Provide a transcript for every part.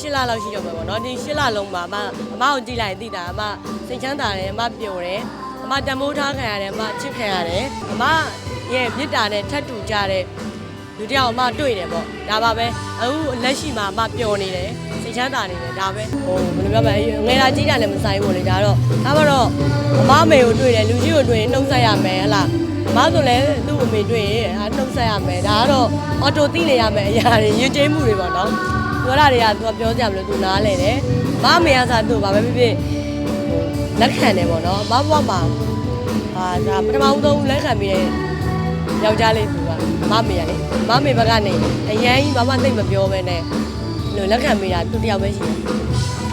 ရှိတော့မှာပေါ့နော်ဒီရှစ်လလုံးမှာအမအမကိုကြည့်လိုက်ရင်သိတာအမစိတ်ချမ်းသာတယ်အမပျော်တယ်အမတမိုးထားခံရတယ်အမချစ်ခံရတယ်အမရဲ့မြစ်တာနဲ့ထပ်တူကြတဲ့လူတစ်ယောက်အမတွေ့တယ်ပေါ့ဒါပါပဲအခုလက်ရှိမှာအမပျော်နေတယ်စိတ်ချမ်းသာနေတယ်ဒါပဲဟိုဘယ်လိုပြောမလဲငယ်လာကြီးတာလည်းမဆိုင်ဘူးလေဒါတော့ဒါမှတော့အမအမေကိုတွေ့တယ်လူကြီးကိုတွေ့ရင်နှုတ်ဆက်ရမယ်ဟလားအမဆိုလည်းသူ့အမေတွေ့ရင်အာနှုတ်ဆက်ရမယ်ဒါကတော့အော်တိုသိနေရမယ်အရာတွေရည်ကျိမှုတွေပေါ့နော် ပြောတာတွေကသူကပြောကြမလို့သူနားလဲတယ်မအမေကစားသူ့ဘာပဲဖြစ်ဖြစ်လက်ခံတယ်ပေါ့နော်မဘွားမှာအာဒါပထမဦးဆုံးလက်ခံပြီးတဲ့ယောက်ျားလေးသူကမအမေရလေမအမေဘက်ကနေအရန်ကြီးဘာမှသိမ့်မပြောပဲနဲ့လို့လက်ခံမိတာသူတယောက်ပဲရှိတယ်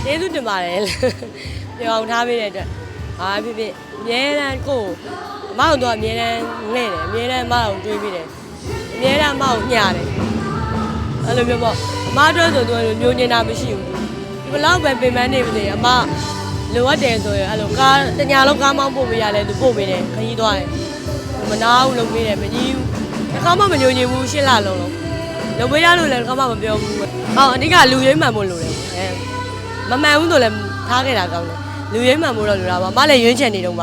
ကျေးဇူးတင်ပါတယ်လို့ပြောအောင်ထားပေးတဲ့အတွက်ဟာဖြစ်ဖြစ်အမြဲတမ်းကိုယ်အမအောင်တော့အမြဲတမ်းငဲ့တယ်အမြဲတမ်းအမအောင်တွေးပြီးတယ်အမြဲတမ်းအမအောင်ညှာတယ် အဲ့လိုမျိုးပေါ့အမအတွက်ဆိုသူကမျိုးညင်တာမရှိဘူးဒီဘလောက်ပဲပင်ပန်းနေပါစေအမလိုအပ်တယ်ဆိုရင်အဲ့လိုကားတညာလုံးကားမောင်းပို့ပေးရတယ်သူပို့ပေးတယ်ခကြီးသွားတယ်မနာဘူးလုပ်ပေးတယ်မကြီးဘူးတစ်ခါမှမညိုညင်ဘူးရှစ်လလုံးလုံးလုပ်ပေးရလို့လည်းတစ်ခါမှမပြောဘူးဟောအဓိကလူရင်းမှန်ဖို့လိုတယ်အဲမမှန်ဘူးဆိုလည်းထားခဲ့တာကောင်းတယ်လူရင်းမှန်ဖို့တော့လိုတာပါအမလည်းရွေးချယ်နေတော့ပါ